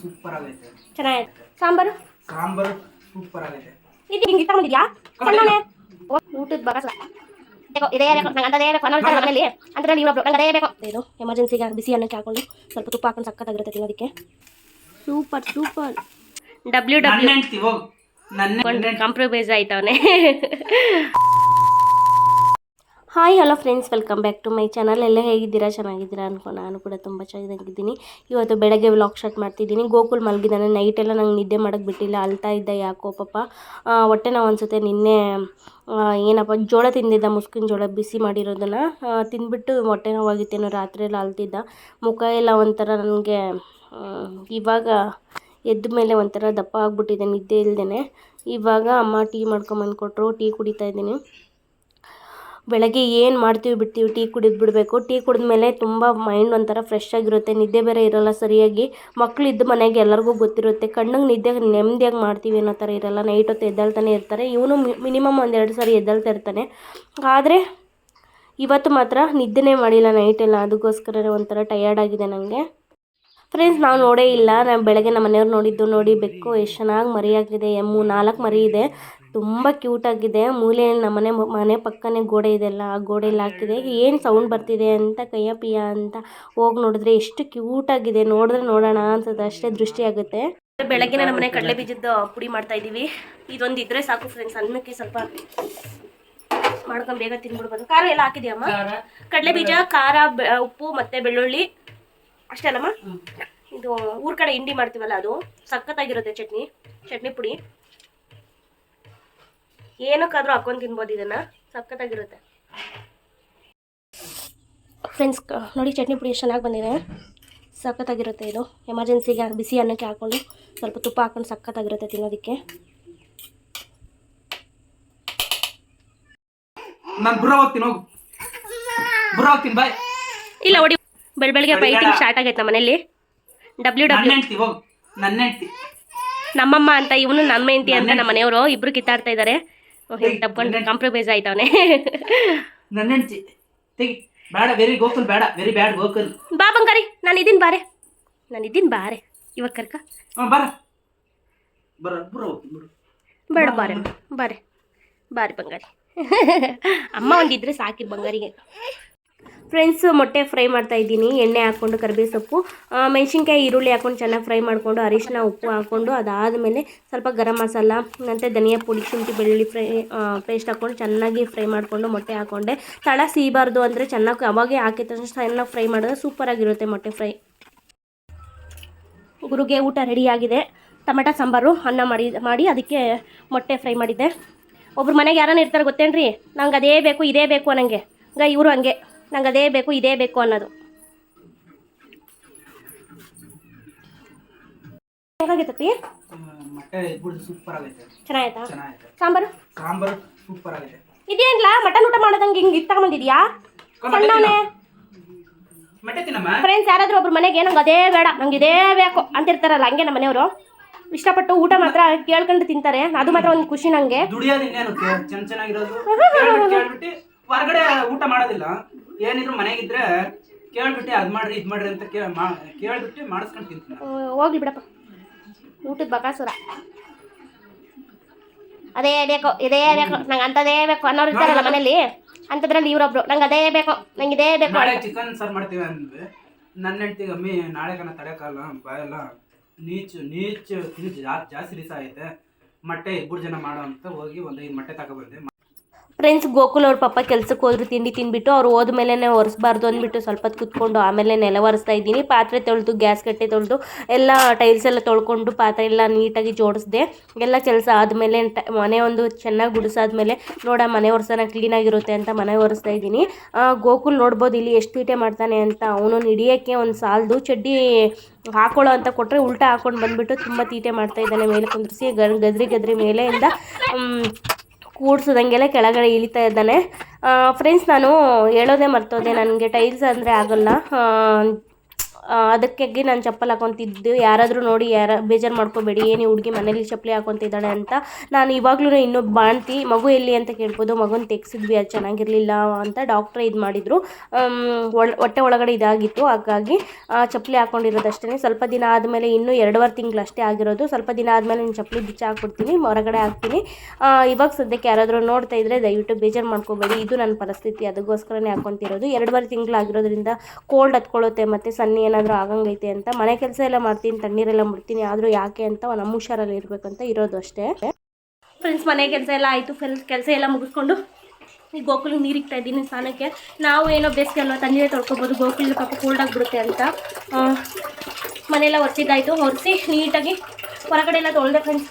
Super ಆಗೈತೆ ಚೆನ್ನಾಗೈತೆ. Sambar? Sambar super ಆಗೈತೆ ಇದು ಹಿಂಗೆ ತಗೊಂಡಿದ್ಯಾ ಸಣ್ಣನೆ ಊಟದ ಬಗಸ ಬೇಕೋ ಇದೇ ಬೇಕು ನಂಗೆ ಅಂತದೇ ಬೇಕು. ಅನ್ನೋ ಇರ್ತಾರೆ ಮನೇಲಿ ನೀವು ನಂಗೆ ಅದೇ ಬೇಕು. ಇದು ಎಮರ್ಜೆನ್ಸಿಗೆ ಬಿಸಿ ಅನ್ನಕ್ಕೆ ಹಾಕೊಂಡು ಸ್ವಲ್ಪ ತುಪ್ಪ ಹಾಕೊಂಡು ಸಕ್ಕತ್ತಾಗಿರುತ್ತೆ ತಿನ್ನೋದಕ್ಕೆ. Super super. ಡಬ್ಲ್ಯೂ ಡಬ್ಲ್ಯೂ ಹೆಂಡ್ತಿ ಹೋಗ್. ನನ್ನ compromise ಆಯ್ತವನೆ. Hi hello friends welcome back to my channel ಎಲ್ಲ ಹೇಗಿದ್ದೀರಾ? ಚೆನ್ನಾಗಿದ್ದೀರಾ ಅನ್ಕೊ ನಾನು ಕೂಡ ತುಂಬ ಚೆನ್ನಾಗಿದ್ದೀನಿ. ಇವತ್ತು ಬೆಳಗ್ಗೆ ವ್ಲಾಗ್ ಸ್ಟಾರ್ಟ್ ಮಾಡ್ತಿದ್ದೀನಿ. ಗೋಕುಲ್ ಮಲಗಿದ್ದಾನೆ. ನೈಟ್ ಎಲ್ಲ ನಂಗೆ ನಿದ್ದೆ ಮಾಡೋಕ್ಕೆ ಬಿಟ್ಟಿಲ್ಲ. ಅಳ್ತಾ ಇದ್ದ ಯಾಕೋ ಪಾಪ. ಹೊಟ್ಟೆ ನಾವು ಅನ್ಸುತ್ತೆ. ನಿನ್ನೆ ಏನಪ್ಪ, ಜೋಳ ತಿಂದಿದ್ದ. ಮುಸ್ಕಿನ ಜೋಳ ಬಿಸಿ ಮಾಡಿರೋದನ್ನು ತಿಂದ್ಬಿಟ್ಟು ಹೊಟ್ಟೆ ನೋವಾಗಿತ್ತೇನೋ ರಾತ್ರಿ ಎಲ್ಲ ಅಳ್ತಿದ್ದ ಮುಖ ಎಲ್ಲ ಒಂಥರ ನನಗೆ ಇವಾಗ ಎದ್ದ ಮೇಲೆ ಒಂಥರ ದಪ್ಪ ಆಗಿಬಿಟ್ಟಿದೆ. ನಿದ್ದೆ ಇಲ್ದೇ ಇವಾಗ ಅಮ್ಮ ಟೀ ಮಾಡ್ಕೊಂಬಂದು ಕೊಟ್ಟರು ಟೀ ಕುಡಿತಾ ಇದ್ದೀನಿ. ಬೆಳಗ್ಗೆ ಏನು ಮಾಡ್ತೀವಿ ಬಿಡ್ತೀವಿ, ಟೀ ಕುಡಿದು ಬಿಡಬೇಕು. ಟೀ ಕುಡಿದ ಮೇಲೆ ತುಂಬ ಮೈಂಡ್ ಒಂಥರ ಫ್ರೆಶ್ ಆಗಿರುತ್ತೆ. ನಿದ್ದೆ ಬೇರೆ ಇರೋಲ್ಲ ಸರಿಯಾಗಿ. ಮಕ್ಳು ಇದ್ದ ಮನೆಗೆ ಎಲ್ಲರಿಗೂ ಗೊತ್ತಿರುತ್ತೆ. ಕಣ್ಣಿಗೆ ನಿದ್ದೆ ನೆಮ್ಮದಿಯಾಗಿ ಮಾಡ್ತೀವಿ ಅನ್ನೋ ಥರ ಇರೋಲ್ಲ. ನೈಟ್ ಹೊತ್ತು ಎದ್ದೇಳ್ತಾನೆ ಇರ್ತಾರೆ. ಇವನು ಮಿನಿಮಮ್ ಒಂದೆರಡು ಸಾರಿ ಎದ್ದೇಳ್ತಾ ಇರ್ತಾನೆ. ಆದರೆ ಇವತ್ತು ಮಾತ್ರ ನಿದ್ದೆನೇ ಮಾಡಿಲ್ಲ ನೈಟೆಲ್ಲ ಅದಕ್ಕೋಸ್ಕರ ಒಂಥರ ಟಯರ್ಡ್ ಆಗಿದೆ ನನಗೆ ಫ್ರೆಂಡ್ಸ್ ನಾವು ನೋಡೇ ಇಲ್ಲ. ನಾನು ಬೆಳಗ್ಗೆ ನಮ್ಮ ಮನೆಯವ್ರು ನೋಡಿದ್ದು ನೋಡಿ ಬೆಕ್ಕು ಎಷ್ಟು ಚೆನ್ನಾಗಿ ಮರಿಯಾಗಿದೆ ಎಮ್ಮು ನಾಲ್ಕು ಮರಿ ಇದೆ. ತುಂಬ ಕ್ಯೂಟಾಗಿದೆ ಮೂಲೆಯಲ್ಲಿ ನಮ್ಮ ಮನೆ ಮನೆ ಪಕ್ಕನೇ ಗೋಡೆ ಇದೆಲ್ಲ ಆ ಗೋಡೆಯಲ್ಲಿ ಹಾಕಿದೆ ಏನು ಸೌಂಡ್ ಬರ್ತಿದೆ ಅಂತ ಕೈಯ ಪಿಯ ಅಂತ ಹೋಗಿ ನೋಡಿದ್ರೆ ಎಷ್ಟು ಕ್ಯೂಟಾಗಿದೆ ನೋಡಿದ್ರೆ ನೋಡೋಣ ಅನ್ಸುತ್ತೆ. ಅಷ್ಟೇ ದೃಷ್ಟಿ ಆಗುತ್ತೆ. ಬೆಳಗ್ಗೆ ನಮ್ಮ ಮನೆ ಕಡಲೆ ಬೀಜದ ಪುಡಿ ಮಾಡ್ತಾ ಇದ್ದೀವಿ. ಇದೊಂದು ಇದ್ರೆ ಸಾಕು ಫ್ರೆಂಡ್ಸ್ ಅನ್ನಕ್ಕೆ ಸ್ವಲ್ಪ ಮಾಡ್ಕೊಂಡು ಬೇಗ ತಿನ್ಬಿಡ್ಬೋದು. ಖಾರ ಎಲ್ಲ ಹಾಕಿದ್ಯಮ್ಮ? ಕಡಲೆ ಬೀಜ ಖಾರ ಉಪ್ಪು ಮತ್ತೆ ಬೆಳ್ಳುಳ್ಳಿ. ಅಷ್ಟೇ ಅಲ್ಲಮ್ಮ? ಇದು ಊರ್ ಕಡೆ ಹಿಂಡಿ ಮಾಡ್ತೀವಲ್ಲ ಅದು. ಸಖತ್ತಾಗಿರುತ್ತೆ ಚಟ್ನಿ ಚಟ್ನಿ ಪುಡಿ. ಏನಕ್ಕಾದ್ರೂ ಹಾಕೊಂಡು ತಿನ್ಬೋದು ಇದನ್ನ. ಸಕ್ಕತ್ತಾಗಿರುತ್ತೆ ಫ್ರೆಂಡ್ಸ್ ನೋಡಿ ಚಟ್ನಿ ಪುಡಿ ಎಷ್ಟು ಚೆನ್ನಾಗಿ ಬಂದಿದೆ. ಸಖತ್ತಾಗಿರುತ್ತೆ ಇದು. ಎಮರ್ಜೆನ್ಸಿಗೆ ಬಿಸಿ ಅನ್ನಕ್ಕೆ ಹಾಕೊಂಡು ಸ್ವಲ್ಪ ತುಪ್ಪ ಹಾಕೊಂಡು ಸಖತ್ತಾಗಿರುತ್ತೆ ತಿನ್ನೋದಕ್ಕೆ. ನಾನು ಬುರ ಹೋಗ್ತೀನಿ ಹೋಗು. ಬುರ ಹೋಗ್ತೀನಿ ಬಾಯ್. ಇಲ್ಲ ಹೊಡಿ. ಬೆಳ ಬೆಳಗ್ಗೆ ಫೈಟಿಂಗ್ ಸ್ಟಾರ್ಟ್ ಆಗೈತೆ ನಮ್ಮ ಮನೇಲಿ. ಡಬ್ಲ್ಯೂ ಡಬ್ಲ್ಯೂ ಹೆಂಡ್ತಿ ಹೋಗ್. ನನ್ನ ಹೆಂಡ್ತಿ. ನಮ್ಮಮ್ಮ ಅಂತ ಇವನು ನಮ್ಮ ಹೆಂಡತಿ ಅಂತ ನಮ್ಮ ಮನೆಯವರು ಇಬ್ರು ಕಿತ್ತಾಡ್ತಾ ಇದ್ದಾರೆ ತಪ್ಕೊಂಡು ಕಾಂಪ್ರಮೈಸ್ ಆಯ್ತವನೆ. ನನ್ನ ಹೆಂಡತಿ ತೆಗಿ. ಬೇಡ ವೆರಿ ಗೋಕುಲ್ ಬೇಡ ವೆರಿ ಬ್ಯಾಡ್ ಗೋಕುಲ್ ಬಾ ಬಂಗಾರಿ ನಾನು ಇದೀನಿ ಬಾರೆ. ನಾನು ಇದೀನಿ ಬಾರೆ. ಇವಾಗ ಕರ್ಕ. ಹಾಂ ಬರ. ಬರ ಬುರ ಬೇಡ. ಬಾರೆ. ಬಾರೆ. ಬಾರಿ ಬಂಗಾರಿ. ಅಮ್ಮ ಒಂದಿದ್ರೆ ಸಾಕಿ ಬಂಗಾರಿಗೆ. ಫ್ರೆಂಡ್ಸ್, ಮೊಟ್ಟೆ ಫ್ರೈ ಮಾಡ್ತಾ ಇದ್ದೀನಿ. ಎಣ್ಣೆ ಹಾಕ್ಕೊಂಡು ಕರಿಬೇವು ಸೊಪ್ಪು ಮೆಣಸಿನ್ಕಾಯಿ, ಈರುಳ್ಳಿ ಹಾಕ್ಕೊಂಡು ಚೆನ್ನಾಗಿ ಫ್ರೈ ಮಾಡಿಕೊಂಡು, ಅರಿಶಿನ, ಉಪ್ಪು ಹಾಕ್ಕೊಂಡು, ಅದಾದಮೇಲೆ ಸ್ವಲ್ಪ ಗರಂ ಮಸಾಲ, ಮತ್ತು ಧನಿಯಾ ಪುಡಿ, ಶುಂಠಿ, ಬೆಳ್ಳುಳ್ಳಿ ಫ್ರೈ ಪೇಸ್ಟ್ ಹಾಕ್ಕೊಂಡು ಚೆನ್ನಾಗಿ ಫ್ರೈ ಮಾಡಿಕೊಂಡು ಮೊಟ್ಟೆ ಹಾಕ್ಕೊಂಡೆ ತಳ ಸೀಬಾರ್ದು ಅಂದರೆ ಚೆನ್ನಾಗಿ ಅವಾಗೆ ಹಾಕಿದ ತಕ್ಷಣ ಚೆನ್ನಾಗಿ ಫ್ರೈ ಮಾಡಿದ್ರೆ ಸೂಪರಾಗಿರುತ್ತೆ ಮೊಟ್ಟೆ ಫ್ರೈ. ಗುರುಗೆ ಊಟ ರೆಡಿಯಾಗಿದೆ ಟೊಮೆಟೊ, ಸಾಂಬಾರು, ಅನ್ನ ಮಾಡಿ ಮಾಡಿ ಅದಕ್ಕೆ ಮೊಟ್ಟೆ ಫ್ರೈ ಮಾಡಿದ್ದೆ. ಒಬ್ರು ಮನೆಗೆ ಯಾರನ್ನ ಇರ್ತಾರೆ ಗೊತ್ತೇನ್ರಿ? ನಂಗೆ ಅದೇ ಬೇಕು, ಇದೇ ಬೇಕು ಅನ್ನಂಗೆ. ಈಗ ಇವರು ಹಂಗೆ. ನಂಗೆ ಅದೇ ಬೇಕು ಇದೇ ಬೇಕು ಅನ್ನೋದು. ಹೇಗಾಗಿತ್ತಪ್ಪಿ? ಚೆನ್ನಾಗಾಯ್ತಾ ಸಾಂಬಾರು? ಸಾಂಬಾರು ಸೂಪರ್ ಆಗಿದೆ ಇದೇನ್ಲ? ಮಟನ್ ಊಟ ಮಾಡೋದಂಗೆ ಹಿಂಗೆ ಇದು ತಗೊಂಬಂದಿದ್ಯಾ? ಸಣ್ಣವನೇ. ಫ್ರೆಂಡ್ಸ್ ಯಾರಾದರೂ ಒಬ್ರು ಮನೆಗೆ ನಂಗೆ ಅದೇ ಬೇಡ ನಂಗೆ ಇದೇ ಬೇಕು ಅಂತಿರ್ತಾರಲ್ಲ ಹಂಗೆ ನಮ್ಮ ಮನೆಯವರು ಇಷ್ಟಪಟ್ಟು ಊಟ ಮಾತ್ರ ಕೇಳ್ಕೊಂಡು ತಿಂತಾರೆ ಅದು ಮಾತ್ರ ಒಂದು ಖುಷಿ ನನಗೆ ಹೊರಗಡೆ ಊಟ ಮಾಡೋದಿಲ್ಲ. ಏನಿದ್ರು ಮನೆಗಿದ್ರೆ ಕೇಳ್ಬಿಟ್ಟು ಅದ್ ಮಾಡ್ರಿ ಇದ್ ಮಾಡ್ರಿ ಅಂತ ಮಾ- ಕೇಳ್ಬಿಟ್ಟು ಮಾಡಿಸ್ಕೊಂಡು ತಿಂತೀನಿ. ಹೋಗ್ಲಿ ಬಿಡಪ್ಪ. ಊಟದ ಬಕಾಸುರ. ಅದೇ ಬೇಕು ಇದೇ ಬೇಕು ನಂಗೆ ಅಂಥದೇ ಬೇಕು ಅನ್ನೋರು ಇರ್ತಾರಲ್ಲ ಮನೇಲಿ ಅಂಥದ್ರಲ್ಲಿ ಇವರೊಬ್ರು ನಂಗೆ ಅದೇ ಬೇಕು ನಂಗೆ ಇದೇ ಬೇಕು. ನಾಳೆ ಚಿಕನ್ ಸರ್ ಮಾಡ್ತೀವಿ ಅಂದ್ವಿ. ನನ್ನ ಹೆಂಡತಿ ಅಮ್ಮಿ ನಾಳೆ ಕಣ ತಡೆಯಕ್ಕಲ್ಲ ಬಾಯಲ್ಲ ನೀಚು ನೀಚು ತಿಂದು ಜಾಸ್ತಿ ರೀಸ ಐತೆ ಮೊಟ್ಟೆ ಇಬ್ಬರು ಜನ ಮಾಡೋ ಅಂತ ಹೋಗಿ ಒಂದು ಐದು ಮೊಟ್ಟೆ ತಗೊಬಂದೆ ಫ್ರೆಂಡ್ಸ್ ಗೋಕುಲ್ ಅವ್ರ ಪಾಪ ಕೆಲ್ಸಕ್ಕೆ ಹೋದ್ರು, ತಿಂಡಿ ತಿನ್ಬಿಟ್ಟು ಅವ್ರು ಹೋದ ಮೇಲೆ ಒರೆಸ್ಬಾರ್ದು ಅಂದ್ಬಿಟ್ಟು ಸ್ವಲ್ಪ ಹೊತ್ತು ಕುತ್ಕೊಂಡು ಆಮೇಲೆ ನೆಲ ಒರೆಸ್ತಾ ಇದ್ದೀನಿ. ಪಾತ್ರೆ ತೊಳೆದು, ಗ್ಯಾಸ್ ಕಟ್ಟೆ ತೊಳೆದು, ಎಲ್ಲ ಟೈಲ್ಸ್ ಎಲ್ಲ ತೊಳ್ಕೊಂಡು ಪಾತ್ರೆ ಎಲ್ಲ ನೀಟಾಗಿ ಜೋಡಿಸ್ದೆ. ಎಲ್ಲ ಕೆಲಸ ಆದಮೇಲೆ ಮನೆ ಒಂದು ಚೆನ್ನಾಗಿ ಗುಡಿಸಾದ್ಮೇಲೆ ನೋಡ ಮನೆ ಒರೆಸೋಣ ಕ್ಲೀನಾಗಿರುತ್ತೆ ಅಂತ ಮನೆ ಒರೆಸ್ತಾ ಇದ್ದೀನಿ. ಗೋಕುಲ್ ನೋಡ್ಬೋದು ಇಲ್ಲಿ ಎಷ್ಟು ಈಟೆ ಮಾಡ್ತಾನೆ ಅಂತ. ಅವನು ಹಿಡಿಯೋಕ್ಕೆ ಒಂದು ಸಾಲದು ಚಡ್ಡಿ ಹಾಕೊಳ್ಳೋ ಅಂತ ಕೊಟ್ಟರೆ ಉಲ್ಟಾ ಹಾಕೊಂಡು ಬಂದುಬಿಟ್ಟು ತುಂಬ ತೀಟೆ ಮಾಡ್ತಾ ಇದ್ದಾನೆ. ಮೇಲೆ ಕುಂದ್ರಿಸಿ ಗದ್ರಿ ಗದ್ರಿ ಮೇಲೆಯಿಂದ ಕೂಡ್ಸೋದಂಗೆಲ್ಲ ಕೆಳಗಡೆ ಇಳಿತಾ ಇದ್ದಾನೆ. ಫ್ರೆಂಡ್ಸ್ ನಾನು ಹೇಳೋದೇ ಮರ್ತೋದೆ. ನನಗೆ ಟೈಲ್ಸ್ ಅಂದರೆ ಆಗಲ್ಲ. ಅದಕ್ಕಾಗಿ ನಾನು ಚಪ್ಪಲಿ ಹಾಕೊತಿದ್ದು. ಯಾರಾದರೂ ನೋಡಿ, ಯಾರ, ಬೇಜಾರು ಮಾಡ್ಕೋಬೇಡಿ. ಏನು ಹುಡುಗಿ ಮನೇಲಿ ಚಪ್ಪಲಿ ಹಾಕೊತಿದ್ದಾಳೆ ಅಂತ. ನಾನು ಇವಾಗಲೂ ಇನ್ನೊಬ್ಬ ಬಾಣ್ತಿ, ಮಗು ಎಲ್ಲಿ ಅಂತ ಕೇಳ್ಬೋದು. ಮಗುನ ತೆಗ್ಸಿದ್ವಿ, ಅದು ಚೆನ್ನಾಗಿರಲಿಲ್ಲ ಅಂತ ಡಾಕ್ಟ್ರ್ ಇದು ಮಾಡಿದರು. ಹೊಟ್ಟೆ ಒಳಗಡೆ ಇದಾಗಿತ್ತು. ಹಾಗಾಗಿ ಚಪ್ಪಲಿ ಹಾಕ್ಕೊಂಡಿರೋದಷ್ಟೇ ಸ್ವಲ್ಪ ದಿನ ಆದಮೇಲೆ ಇನ್ನೂ ಎರಡೂವರೆ ತಿಂಗಳು ಅಷ್ಟೇ ಆಗಿರೋದು. ಸ್ವಲ್ಪ ದಿನ ಆದಮೇಲೆ ನಾನು ಚಪ್ಪಲಿ ಬಿಚ್ಚ ಹಾಕ್ಬಿಡ್ತೀನಿ, ಹೊರಗಡೆ ಹಾಕ್ತೀನಿ. ಇವಾಗ ಸದ್ಯಕ್ಕೆ ಯಾರಾದರೂ ನೋಡ್ತಾ ಇದ್ದರೆ ದಯವಿಟ್ಟು ಬೇಜಾರು ಮಾಡ್ಕೋಬೇಡಿ. ಇದು ನನ್ನ ಪರಿಸ್ಥಿತಿ. ಅದಕ್ಕೋಸ್ಕರನೇ ಹಾಕ್ಕೊತಿರೋದು ಎರಡೂವರೆ ತಿಂಗಳಾಗಿರೋದ್ರಿಂದ ಕೋಲ್ಡ್ ಹತ್ಕೊಳ್ಳುತ್ತೆ ಮತ್ತು ಸನ್ನಿ ಏನಾದರೂ ಆಗಂಗೈತೆ ಅಂತ ಮನೆ ಕೆಲಸ ಎಲ್ಲ ಮಾಡ್ತೀನಿ, ತಣ್ಣೀರೆಲ್ಲ ಮುಡ್ತೀನಿ, ಆದರೂ ಯಾಕೆ ಅಂತ ನಮ್ಮ ಹುಷಾರಲ್ಲಿ ಇರಬೇಕಂತ ಇರೋದು ಅಷ್ಟೇ. ಫ್ರೆಂಡ್ಸ್ ಮನೆ ಕೆಲಸ ಎಲ್ಲ ಆಯಿತು ಫ್ರೆಂಡ್ಸ್ ಕೆಲಸ ಎಲ್ಲ ಮುಗಿಸ್ಕೊಂಡು ಈ ಗೋಕುಲಿಗೆ ನೀರು ಇಕ್ತಾ ಇದ್ದೀನಿ ಸ್ನಾನಕ್ಕೆ. ನಾವು ಏನೋ ಬೇಸಿಗೆ ಅಲ್ವಾ, ತಣ್ಣೀರೇ ತೊಳ್ಕೊಬೋದು ಗೋಕುಲ್ ಪಾಪ ಕೋಲ್ಡ್ ಆಗಿಬಿಡುತ್ತೆ ಅಂತ. ಮನೆಯೆಲ್ಲ ಒರೆಸಿದ್ದಾಯಿತು, ಒರೆಸಿ ನೀಟಾಗಿ ಹೊರಗಡೆ ಎಲ್ಲ ತೊಳೆದೆ ಫ್ರೆಂಡ್ಸ್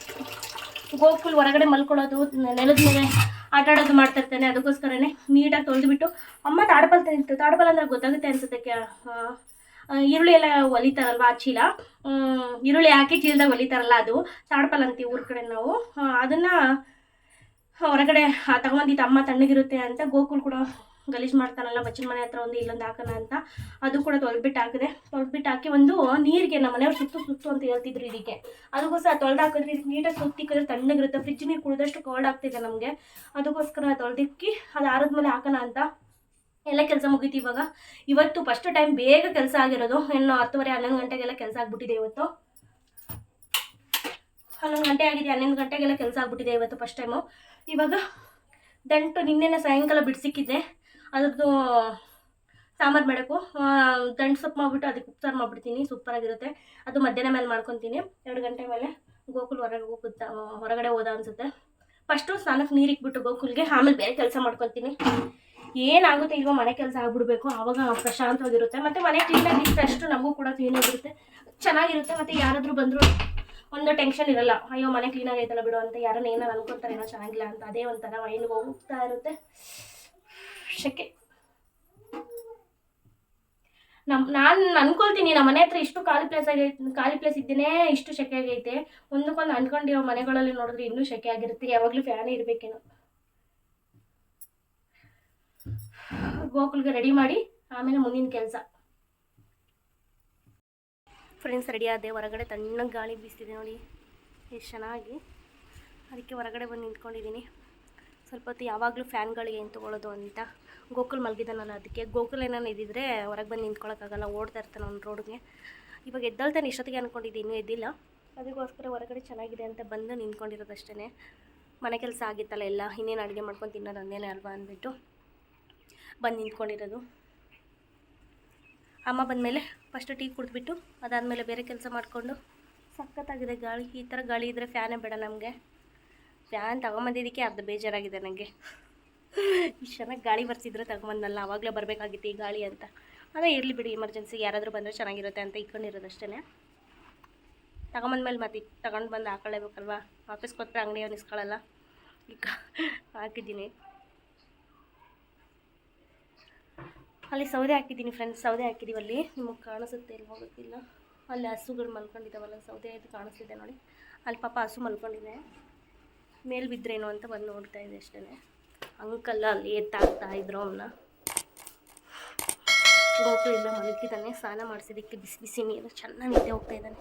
ಗೋಕುಲ್ ಹೊರಗಡೆ ಮಲ್ಕೊಳ್ಳೋದು, ನೆಲದ ಮೇಲೆ ಆಟ ಆಡೋದು ಮಾಡ್ತಾ ಇರ್ತಾನೆ, ಅದಕ್ಕೋಸ್ಕರನೇ ನೀಟಾಗಿ ತೊಳೆದ್ಬಿಟ್ಟು. ಅಮ್ಮ ತಾಡಬಲ್ ತಿಂತು ತಾಡಬಲ್ ಅಂದ್ರೆ ಗೊತ್ತಾಗುತ್ತೆ ಅನ್ಸುತ್ತೆ ಈರುಳ್ಳಿ ಎಲ್ಲ ಒಲಿತಾರಲ್ವ ಆ ಚೀಲ ಈರುಳ್ಳಿ ಹಾಕಿ ಚೀಲದಾಗ ಒಲಿತಾರಲ್ಲ ಅದು. ತಾಡ್ಪಲ್ ಅಂತೀವಿ ಊರ ಕಡೆ ನಾವು. ಅದನ್ನು ಹೊರಗಡೆ ಆ, ತಗೊಂಬಂದಿತ್ತು ಅಮ್ಮ ತಣ್ಣಗಿರುತ್ತೆ ಅಂತ ಗೋಕುಲ್ ಕೂಡ ಗಲೀಜು ಮಾಡ್ತಾನಲ್ಲ ಬಚ್ಚಿನ ಮನೆ ಹತ್ರ ಒಂದು ಇಲ್ಲೊಂದು ಹಾಕೋಣ ಅಂತ. ಅದು ಕೂಡ ತೊಳೆದ್ಬಿಟ್ಟು ಹಾಕಿದೆ. ತೊಳೆದ್ಬಿಟ್ಟು ಹಾಕಿ ಒಂದು ನೀರಿಗೆ ನಮ್ಮ ಮನೆಯವ್ರು ಸುತ್ತು ಸುತ್ತು ಅಂತ ಹೇಳ್ತಿದ್ರು ಇದಕ್ಕೆ. ಅದಕ್ಕೋಸ್ಕರ ತೊಳೆದು ಹಾಕಿದ್ರೆ ಇದಕ್ಕೆ ನೀಟಾಗಿ ಸುತ್ತಿಕ್ಕಿದ್ರೆ ತಣ್ಣಗಿರುತ್ತೆ. ಫ್ರಿಜ್ ನೀರು ಕುಡಿದಷ್ಟು ಕೋಲ್ಡ್ ಆಗ್ತಿದೆ ನಮಗೆ. ಅದಕ್ಕೋಸ್ಕರ ತೊಳೆದಿಕ್ಕಿ ಅದು ಮೇಲೆ ಹಾಕೋಣ ಅಂತ ಎಲ್ಲ ಕೆಲಸ ಮುಗೀತು ಇವಾಗ. ಇವತ್ತು ಫಸ್ಟ್ ಟೈಮ್ ಬೇಗ ಕೆಲಸ ಆಗಿರೋದು. ಇನ್ನು ಹತ್ತುವರೆ, ಹನ್ನೊಂದು ಗಂಟೆಗೆಲ್ಲ ಕೆಲಸ ಆಗ್ಬಿಟ್ಟಿದೆ ಇವತ್ತು. ಹನ್ನೊಂದು ಗಂಟೆ ಆಗಿದೆ, ಹನ್ನೊಂದು ಗಂಟೆಗೆಲ್ಲ ಕೆಲಸ ಆಗ್ಬಿಟ್ಟಿದೆ ಇವತ್ತು ಫಸ್ಟ್ ಟೈಮು ಇವಾಗ ದಂಟು ನಿನ್ನೆನೆ ಸಾಯಂಕಾಲ ಬಿಡಿಸಿಕ್ಕಿದ್ದೆ ಅದ್ರದ್ದು ಸಾಂಬಾರು ಮಾಡಬೇಕು ದಂಟು ಸೊಪ್ಪು ಮಾಡಿಬಿಟ್ಟು ಅದಕ್ಕೆ ಉಪ್ಸಾರು ಮಾಡಿಬಿಡ್ತೀನಿ ಸೂಪರಾಗಿರುತ್ತೆ ಅದು ಮಧ್ಯಾಹ್ನ ಮೇಲೆ ಮಾಡ್ಕೊತೀನಿ. ಎರಡು ಗಂಟೆ ಮೇಲೆ ಗೋಕುಲ್ ಹೊರಗೆ ಹೋಗುತ್ತ, ಹೊರಗಡೆ ಹೋದ ಅನ್ಸುತ್ತೆ. ಫಸ್ಟು ಸ್ನಾನಕ್ಕೆ ನೀರಿಕ್ಬಿಟ್ಟು ಗೋಕುಲ್ಗೆ, ಆಮೇಲೆ ಬೇರೆ ಕೆಲಸ ಮಾಡ್ಕೊತೀನಿ ಏನಾಗುತ್ತೆ ಇಲ್ವೋ ಮನೆ ಕೆಲಸ ಆಗ್ಬಿಡ್ಬೇಕು? ಆವಾಗ ಪ್ರಶಾಂತವಾಗಿರುತ್ತೆ. ಮತ್ತು ಮನೆ ಕ್ಲೀನಾಗಿ ಇಟ್ಟಷ್ಟು ನಮಗೂ ಕೂಡ ಕ್ಲೀನಾಗಿರುತ್ತೆ ಚೆನ್ನಾಗಿರುತ್ತೆ. ಮತ್ತು ಯಾರಾದರೂ ಬಂದರೂ ಒಂದು ಟೆನ್ಷನ್ ಇರಲ್ಲ. ಅಯ್ಯೋ, ಮನೆ ಕ್ಲೀನಾಗಿ ಐತಲ್ಲ ಬಿಡು ಅಂತ ಯಾರನ್ನ ಏನಾರು ಅನ್ಕೊಂತಾರೆ ಏನೋ ಚೆನ್ನಾಗಿಲ್ಲ ಅಂತ ಅದೇ ಒಂಥರ ಮೈಂಡ್ಗೆ ಹೋಗ್ತಾ ಇರುತ್ತೆ. ಶಕೆ. ನಮ್, ನಾನು ಅನ್ಕೊಳ್ತೀನಿ, ನಮ್ಮ ಮನೆ ಹತ್ರ ಇಷ್ಟು ಖಾಲಿ ಪ್ಲೇಸ್ ಆಗೈತೆ ಖಾಲಿ ಪ್ಲೇಸ್ ಇದ್ದೇನೆ ಇಷ್ಟು ಶೆಕೆ ಆಗೈತೆ. ಒಂದಕ್ಕೊಂದು ಅನ್ಕೊಂಡಿರೋ ಮನೆಗಳಲ್ಲಿ ನೋಡಿದ್ರೆ ಇನ್ನೂ ಶೆಕೆ ಆಗಿರುತ್ತೆ. ಯಾವಾಗಲೂ ಫ್ಯಾನ್ ಇರಬೇಕೇನೋ. ಗೋಕುಲ್ಗೆ ರೆಡಿ ಮಾಡಿ, ಆಮೇಲೆ ಮುಂದಿನ ಕೆಲಸ. ಫ್ರೆಂಡ್ಸ್ ರೆಡಿ ಆದೆ. ಹೊರಗಡೆ ತಣ್ಣಗೆ ಗಾಳಿ ಬೀಸ್ತಿದೆ ನೋಡಿ. ಎಷ್ಟು ಚೆನ್ನಾಗಿ. ಅದಕ್ಕೆ ಹೊರಗಡೆ ಬಂದು ನಿಂತ್ಕೊಂಡಿದ್ದೀನಿ ಸ್ವಲ್ಪ ಹೊತ್ತು ಯಾವಾಗಲೂ ಫ್ಯಾನ್ಗಳಿಗೆ ಏನು ತೊಗೊಳೋದು ಅಂತ. ಗೋಕುಲ್ ನಾನು ಅದಕ್ಕೆ. ಗೋಕುಲ್ ಏನಾರು ಇದ್ದಿದ್ರೆ ಹೊರಗೆ ಬಂದು ನಿಂತ್ಕೊಳ್ಳೋಕ್ಕಾಗಲ್ಲ ಓಡ್ತಾ ಇರ್ತಾನೆ ಅವ್ನು ರೋಡ್ಗೆ. ಇವಾಗ ಎದ್ದಲ್ತಾನೆ ಇಷ್ಟೊತ್ತಿಗೆ ಅಂದ್ಕೊಂಡಿದ್ದೆ ಇನ್ನೂ ಎದ್ದಿಲ್ಲ. ಅದಕ್ಕೋಸ್ಕರ ಹೊರಗಡೆ ಚೆನ್ನಾಗಿದೆ ಅಂತ ಬಂದು ನಿಂತ್ಕೊಂಡಿರೋದಷ್ಟೇ ಮನೆ ಕೆಲಸ ಆಗಿತ್ತಲ್ಲ ಎಲ್ಲ. ಇನ್ನೇನು ಅಡುಗೆ ಮಾಡ್ಕೊಂಡು ತಿನ್ನೋದು ಅಂದೇನೆ ಅಲ್ವಾ ಅಂದ್ಬಿಟ್ಟು. ಬಂದು ನಿಂತ್ಕೊಂಡಿರೋದು. ಅಮ್ಮ ಬಂದಮೇಲೆ ಫಸ್ಟು ಟೀ ಕುಡಿದ್ಬಿಟ್ಟು, ಅದಾದಮೇಲೆ ಬೇರೆ ಕೆಲಸ ಮಾಡಿಕೊಂಡು, ಸಖತ್ತಾಗಿದೆ ಗಾಳಿ. ಈ ಥರ ಗಾಳಿ ಇದ್ದರೆ ಫ್ಯಾನೇ ಬೇಡ ನಮಗೆ. ಫ್ಯಾನ್ ತಗೊಂಬಂದಿದ್ದಕ್ಕೆ ಅರ್ಧ ಬೇಜಾರಾಗಿದೆ ನನಗೆ ಇಷ್ಟು ಚೆನ್ನಾಗಿ ಗಾಳಿ ಬರ್ತಿದ್ರೆ ತಗೊಂಬಂದಲ್ಲ ಆವಾಗಲೇ ಬರಬೇಕಾಗಿತ್ತು ಈ ಗಾಳಿ ಅಂತ. ಅದೇ ಇರಲಿ ಬಿಡಿ ಎಮರ್ಜೆನ್ಸಿಗೆ ಯಾರಾದರೂ ಬಂದರೆ ಚೆನ್ನಾಗಿರುತ್ತೆ ಅಂತ ಇಟ್ಕೊಂಡಿರೋದಷ್ಟೇ ತಗೊಂಬಂದ್ಮೇಲೆ ಮತ್ತೆ ತಗೊಂಡು ಬಂದು ಹಾಕೊಳ್ಳೇಬೇಕಲ್ವಾ? ಆಫೀಸ್ಗೆ ಹೋದ್ರೆ ಅಂಗಡಿಯವ್ರು ಇಸ್ಕೊಳ್ಳಲ್ಲ ಈಗ ಹಾಕಿದ್ದೀನಿ. ಅಲ್ಲಿ ಸೌದೆ ಹಾಕಿದ್ದೀನಿ ಫ್ರೆಂಡ್ಸ್ ಸೌದೆ ಹಾಕಿದ್ದೀವಿ ಅಲ್ಲಿ ನಿಮಗೆ ಕಾಣಿಸುತ್ತೆ ಇಲ್ಲಿ ಹೋಗೋಕ್ಕಿಲ್ಲ ಅಲ್ಲಿ ಹಸುಗಳು ಮಲ್ಕೊಂಡಿದ್ದಾವಲ್ಲ ಸೌದೆ ಇದು ಕಾಣಿಸ್ತಿದೆ ನೋಡಿ. ಅಲ್ಲಿ ಪಾಪ ಹಸು ಮಲ್ಕೊಂಡಿದೆ. ಮೇಲೆ ಬಿದ್ದರೇನು ಅಂತ ಬಂದು ನೋಡ್ತಾ ಇದೆ ಅಷ್ಟೇ ಅಂಕಲ್ಲ ಅಲ್ಲಿ ಎತ್ತಾಕ್ತಾ ಇದ್ರು ಅವನ್ನ ಗೋಪು ಇಲ್ಲ ಮಲಗಿದ್ದಾನೆ ಸ್ನಾನ ಮಾಡಿಸಿದ್ದಕ್ಕೆ ಬಿಸಿ ಬಿಸಿ ನೀರು. ಚೆನ್ನಾಗಿ ಹೋಗ್ತಾ ಇದ್ದಾನೆ.